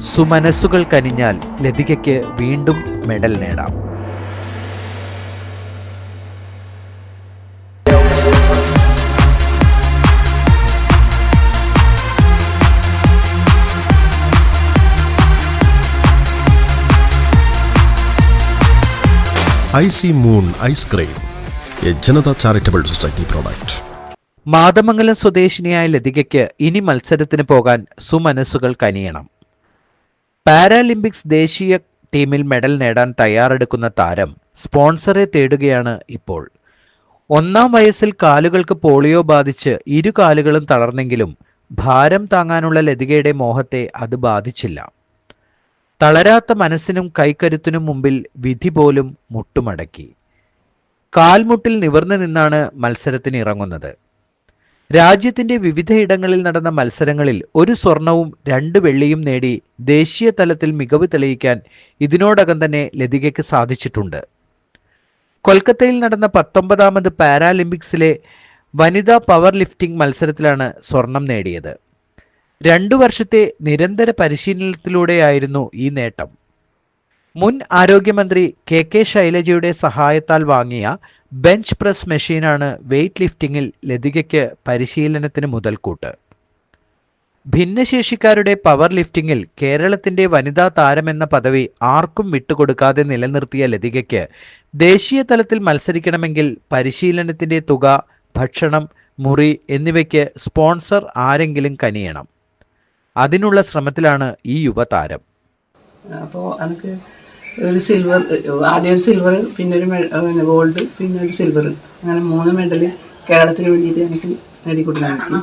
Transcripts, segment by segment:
സുമനസ്സുകൾ കനിഞ്ഞാൽ ലതികയ്ക്ക് വീണ്ടും മെഡൽ നേടാം. Icy moon ice cream A Janata charitable society product. Mathamangalam സ്വദേശിനിയായ ലതികയ്ക്ക് ഇനി മത്സരത്തിന് പോകാൻ സുമനസ്സുകൾ കനിയണം പാരാലിമ്പിക്സ് ദേശീയ ടീമിൽ മെഡൽ നേടാൻ തയ്യാറെടുക്കുന്ന താരം സ്പോൺസറെ തേടുകയാണ് ഇപ്പോൾ. ഒന്നാം വയസ്സിൽ കാലുകൾക്ക് പോളിയോ ബാധിച്ച് ഇരു കാലുകളും തളർന്നെങ്കിലും ഭാരം താങ്ങാനുള്ള ലതികയുടെ മോഹത്തെ അത് ബാധിച്ചില്ല. തളരാത്ത മനസ്സിനും കൈക്കരുത്തിനും മുമ്പിൽ വിധി പോലും മുട്ടുമടക്കി. കാൽമുട്ടിൽ നിവർന്നു നിന്നാണ് മത്സരത്തിന് ഇറങ്ങുന്നത്. രാജ്യത്തിന്റെ വിവിധയിടങ്ങളിൽ നടന്ന മത്സരങ്ങളിൽ ഒരു സ്വർണവും രണ്ട് വെള്ളിയും നേടി ദേശീയ തലത്തിൽ മികവ് തെളിയിക്കാൻ ഇതിനോടകം തന്നെ ലതികയ്ക്ക് സാധിച്ചിട്ടുണ്ട്. കൊൽക്കത്തയിൽ നടന്ന പത്തൊമ്പതാമത് പാരാലിമ്പിക്സിലെ വനിതാ പവർ ലിഫ്റ്റിംഗ് മത്സരത്തിലാണ് സ്വർണം നേടിയത്. രണ്ടു വർഷത്തെ നിരന്തര പരിശീലനത്തിലൂടെയായിരുന്നു ഈ നേട്ടം. മുൻ ആരോഗ്യമന്ത്രി കെ കെ ശൈലജയുടെ സഹായത്താൽ വാങ്ങിയ ബെഞ്ച് പ്രസ് മെഷീനാണ് വെയ്റ്റ് ലിഫ്റ്റിംഗിൽ ലതികയ്ക്ക് പരിശീലനത്തിന് മുതൽക്കൂട്ട്. ഭിന്നശേഷിക്കാരുടെ പവർ ലിഫ്റ്റിംഗിൽ കേരളത്തിന്റെ വനിതാ താരമെന്ന പദവി ആർക്കും വിട്ടുകൊടുക്കാതെ നിലനിർത്തിയ ലതികയ്ക്ക് ദേശീയ തലത്തിൽ മത്സരിക്കണമെങ്കിൽ പരിശീലനത്തിന്റെ തുക ഭക്ഷണം മുറി എന്നിവയ്ക്ക് സ്പോൺസർ ആരെങ്കിലും കനിയണം. അതിനുള്ള ശ്രമത്തിലാണ് ഈ യുവതാരം. അപ്പോൾ എനിക്ക് ഒരു സിൽവർ ആദ്യം ഒരു സിൽവർ പിന്നെ ഒരു പിന്നെ ഗോൾഡ് പിന്നെ ഒരു സിൽവർ അങ്ങനെ മൂന്ന് മെഡൽ കേരളത്തിന് വേണ്ടിയിട്ട് എനിക്ക് നേടിക്കൊടുക്കാൻ പറ്റി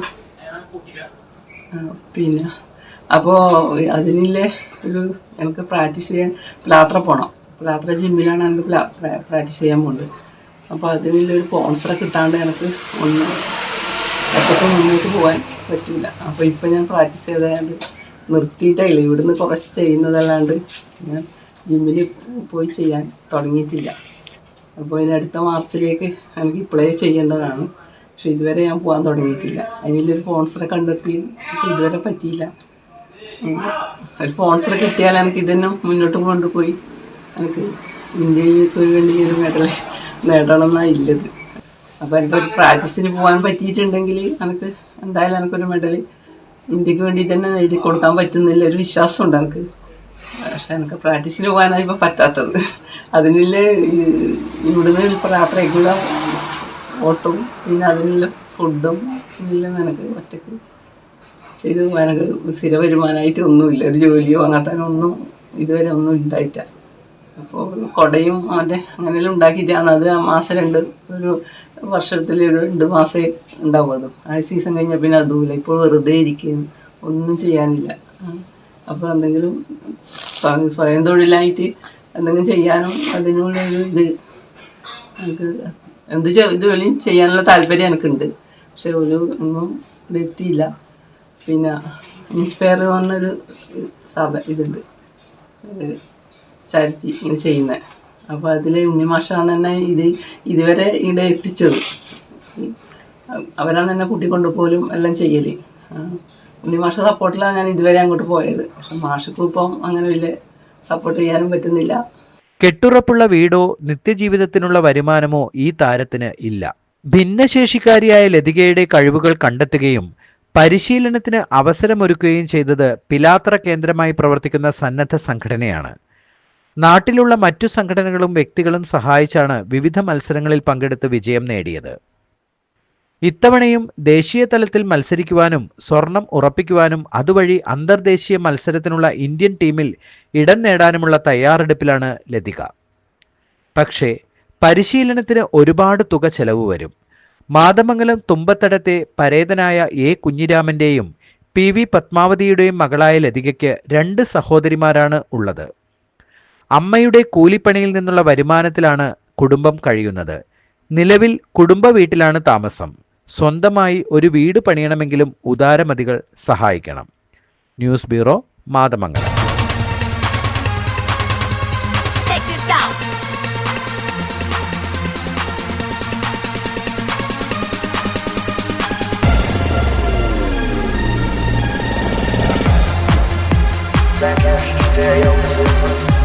പിന്നെ അപ്പോൾ അതിനുള്ള ഒരു എനിക്ക് പ്രാക്ടീസ് ചെയ്യാൻ പ്ലാത്ര പോകണം പ്ലാത്ര ജിമ്മിലാണ് എനിക്ക് പ്രാക്ടീസ് ചെയ്യാൻ പോകുന്നത് അപ്പോൾ അതിനുള്ള ഒരു സ്പോൺസറെ കിട്ടാണ്ട് എനിക്ക് ഒന്ന് എപ്പോഴും മുന്നോട്ട് പോകാൻ പറ്റില്ല അപ്പോൾ ഇപ്പം ഞാൻ പ്രാക്ടീസ് ചെയ്തതായത് നിർത്തിയിട്ടില്ല ഇവിടുന്ന് കുറച്ച് ചെയ്യുന്നതല്ലാണ്ട് ഞാൻ ജിമ്മിൽ പോയി ചെയ്യാൻ തുടങ്ങിയിട്ടില്ല. അപ്പോൾ ഇനി അടുത്ത മാർച്ചിലേക്ക് എനിക്ക് ഇപ്പോഴേ ചെയ്യേണ്ടതാണ്. പക്ഷെ ഇതുവരെ ഞാൻ പോകാൻ തുടങ്ങിയിട്ടില്ല. അതിലൊരു സ്പോൺസറെ കണ്ടെത്തി ഇതുവരെ പറ്റിയില്ല. ഒരു സ്പോൺസറെ കിട്ടിയാൽ എനിക്ക് ഇതന്നെ മുന്നോട്ട് കൊണ്ടുപോയി. എനിക്ക് ഇന്ത്യയ്ക്ക് വേണ്ടി ഒരു മെഡൽ നേടണം എന്നാണ് ഇല്ലത്. അപ്പോൾ എനിക്കൊരു പ്രാക്ടീസിന് പോകാൻ പറ്റിയിട്ടുണ്ടെങ്കിൽ എനിക്ക് എന്തായാലും എനിക്കൊരു മെഡൽ ഇന്ത്യയ്ക്ക് വേണ്ടി തന്നെ നേടി കൊടുക്കാൻ പറ്റുന്നില്ല ഒരു വിശ്വാസമുണ്ട് എനിക്ക്. പക്ഷെ എനിക്ക് പ്രാക്ടീസിന് പോകാനാണ് ഇപ്പോൾ പറ്റാത്തത്. അതിനുള്ള ഇവിടുന്ന് ഇപ്പോൾ യാത്രയ്ക്കുള്ള ഓട്ടവും പിന്നെ അതിനുള്ള ഫുഡും എല്ലാം എനിക്ക് ഒറ്റയ്ക്ക് ചെയ്ത് എനിക്ക് സ്ഥിര വരുമാനമായിട്ട് ഒന്നുമില്ല. ഒരു ജോലിയോ അങ്ങനത്തെ ഒന്നും ഇതുവരെ ഒന്നും ഉണ്ടായിട്ടില്ല. അപ്പോൾ കൊടയും അവന്റെ അങ്ങനെയെല്ലാം ഉണ്ടാക്കിയിട്ടാണ് അത് മാസം രണ്ട് ഒരു വർഷത്തിൽ ഒരു രണ്ട് മാസമേ ഉണ്ടാവും അത് ആ സീസൺ കഴിഞ്ഞാൽ പിന്നെ അതുമില്ല. ഇപ്പോൾ വെറുതെ ഇരിക്കുന്നു. ഒന്നും ചെയ്യാനില്ല. അപ്പോൾ എന്തെങ്കിലും സ്വയം- തൊഴിലായിട്ട് എന്തെങ്കിലും ചെയ്യാനോ അതിനുള്ള ഒരു ഇത് എനിക്ക് എന്ത് വേണി ചെയ്യാനുള്ള താല്പര്യം എനിക്കുണ്ട്. പക്ഷെ ഒരു ഒന്നും എത്തിയില്ല. പിന്നെ ഇൻസ്പയർ പറഞ്ഞൊരു സഭ ഇതുണ്ട്. ചാരിറ്റി ഇങ്ങനെ ചെയ്യുന്നത് അപ്പോൾ അതിൽ ഉണ്ണിമാഷാണ് തന്നെ ഇത് ഇതുവരെ ഇവിടെ എത്തിച്ചത്. അവരാണ് തന്നെ കൂട്ടിക്കൊണ്ടുപോലും എല്ലാം ചെയ്യൽ ഉണ്ണിമാഷ സപ്പോർട്ടിലാണ് ഞാൻ ഇതുവരെ അങ്ങോട്ട് പോയത്. പക്ഷെ മാഷക്കും ഇപ്പം അങ്ങനെ വലിയ സപ്പോർട്ട് ചെയ്യാനും പറ്റുന്നില്ല. കെട്ടുറപ്പുള്ള വീടോ നിത്യജീവിതത്തിനുള്ള വരുമാനമോ ഈ താരത്തിന് ഇല്ല. ഭിന്നശേഷിക്കാരിയായ ലതികയുടെ കഴിവുകൾ കണ്ടെത്തുകയും പരിശീലനത്തിന് അവസരമൊരുക്കുകയും ചെയ്തത് പിലാത്ര കേന്ദ്രമായി പ്രവർത്തിക്കുന്ന സന്നദ്ധ സംഘടനയാണ്. നാട്ടിലുള്ള മറ്റു സംഘടനകളും വ്യക്തികളും സഹായിച്ചാണ് വിവിധ മത്സരങ്ങളിൽ പങ്കെടുത്ത് വിജയം നേടിയത്. ഇത്തവണയും ദേശീയ തലത്തിൽ മത്സരിക്കുവാനും സ്വർണം ഉറപ്പിക്കുവാനും അതുവഴി അന്തർദേശീയ മത്സരത്തിനുള്ള ഇന്ത്യൻ ടീമിൽ ഇടം നേടാനുമുള്ള തയ്യാറെടുപ്പിലാണ് ലതിക. പക്ഷേ പരിശീലനത്തിന് ഒരുപാട് തുക ചെലവ് വരും. മാതമംഗലം തുമ്പത്തടത്തെ പരേതനായ എ കുഞ്ഞിരാമന്റെയും പി വി പത്മാവതിയുടെയും മകളായ ലതികയ്ക്ക് രണ്ട് സഹോദരിമാരാണ് ഉള്ളത്. അമ്മയുടെ കൂലിപ്പണിയിൽ നിന്നുള്ള വരുമാനത്തിലാണ് കുടുംബം കഴിയുന്നത്. നിലവിൽ കുടുംബ വീട്ടിലാണ് താമസം. സ്വന്തമായി ഒരു വീട് പണിയണമെങ്കിലും ഉദാരമതികൾ സഹായിക്കണം. News bureau Mathamangalam. Stereo this